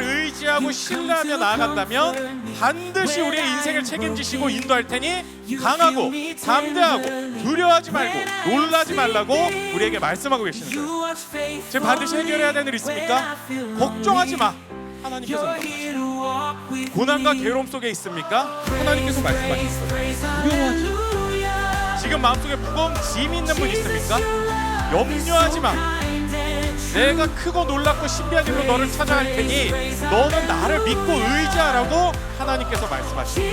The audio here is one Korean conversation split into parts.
의지하고 신뢰하며 나아간다면 반드시 우리의 인생을 책임지시고 인도할 테니 강하고 담대하고 두려워하지 말고 놀라지 말라고 우리에게 말씀하고 계시는 거예요. 지금 반드시 해결해야 되는 일 있습니까? 걱정하지 마. 하나님께서 고난과 괴로움 속에 있습니까? 하나님께서 말씀하셨어요. 지금 마음속에 무거운 짐이 있는 분 있습니까? 염려하지 마. 내가 크고 놀랍고 신비한 일로 너를 찾아갈 테니 너는 나를 믿고 의지하라고 하나님께서 말씀하십니다.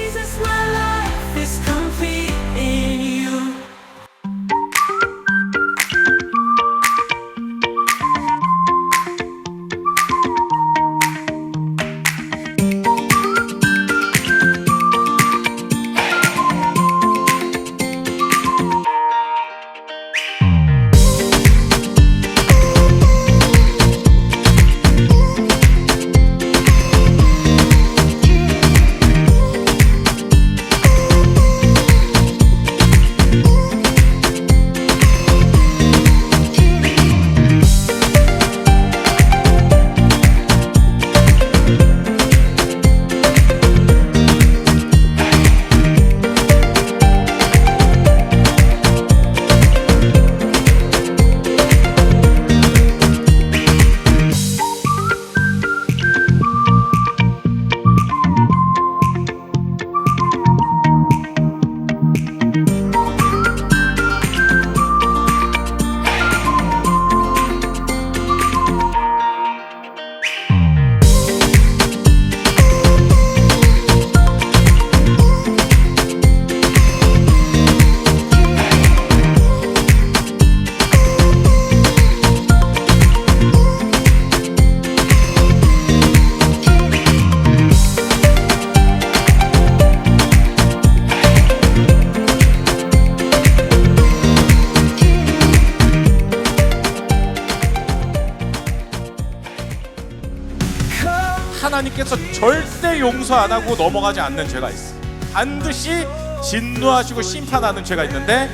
하나님께서 절대 용서 안 하고 넘어가지 않는 죄가 있어. 반드시 진노하시고 심판하는 죄가 있는데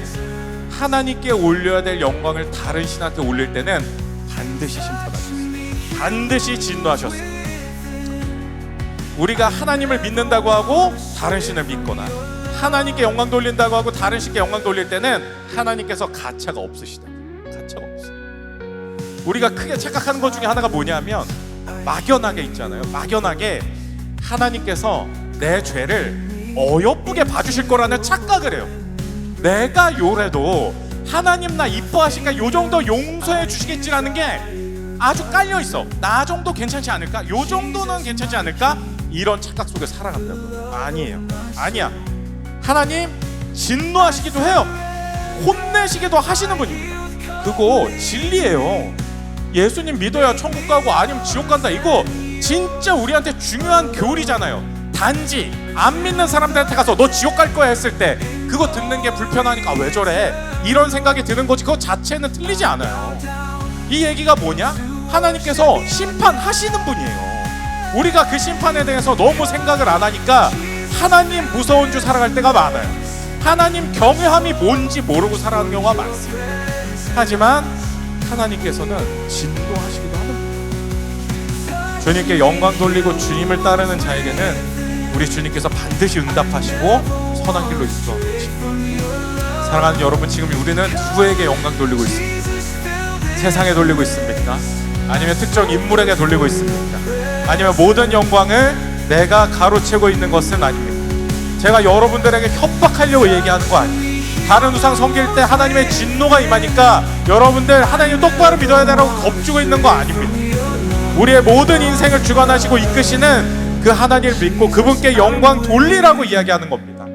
하나님께 올려야 될 영광을 다른 신한테 올릴 때는 반드시 심판하셨어. 반드시 진노하셨어. 우리가 하나님을 믿는다고 하고 다른 신을 믿거나 하나님께 영광 돌린다고 하고 다른 신께 영광 돌릴 때는 하나님께서 가차가 없으시다. 가차가 없어. 우리가 크게 착각하는 것 중에 하나가 뭐냐면 막연하게 있잖아요. 막연하게 하나님께서 내 죄를 어여쁘게 봐주실 거라는 착각을 해요. 내가 요래도 하나님 나 이뻐하시니까 요 정도 용서해 주시겠지라는 게 아주 깔려 있어. 나 정도 괜찮지 않을까? 요 정도는 괜찮지 않을까? 이런 착각 속에 살아간다고. 아니에요. 아니야. 하나님 진노하시기도 해요. 혼내시기도 하시는 분입니다. 그거 진리예요. 예수님 믿어야 천국 가고 아니면 지옥 간다. 이거 진짜 우리한테 중요한 교리잖아요. 단지 안 믿는 사람들한테 가서 너 지옥 갈 거야 했을 때 그거 듣는 게 불편하니까 왜 저래? 이런 생각이 드는 거지. 그거 자체는 틀리지 않아요. 이 얘기가 뭐냐? 하나님께서 심판하시는 분이에요. 우리가 그 심판에 대해서 너무 생각을 안 하니까 하나님 무서운 줄 살아갈 때가 많아요. 하나님 경외함이 뭔지 모르고 살아가는 경우가 많습니다. 하지만 하나님께서는 하는 분이에요. 주님께 영광 돌리고 주님을 따르는 자에게는 우리 주님께서 반드시 응답하시고 선한 길로 인도하십니다. 사랑하는 여러분 지금 우리는 누구에게 영광 돌리고 있습니까? 세상에 돌리고 있습니까? 아니면 특정 인물에게 돌리고 있습니까? 아니면 모든 영광을 내가 가로채고 있는 것은 아닙니다. 제가 여러분들에게 협박하려고 얘기하는 거 아니에요. 다른 우상 섬길 때 하나님의 진노가 임하니까 여러분들 하나님 똑바로 믿어야 되라고 겁주고 있는 거 아닙니다. 우리의 모든 인생을 주관하시고 이끄시는 그 하나님을 믿고 그분께 영광 돌리라고 이야기하는 겁니다.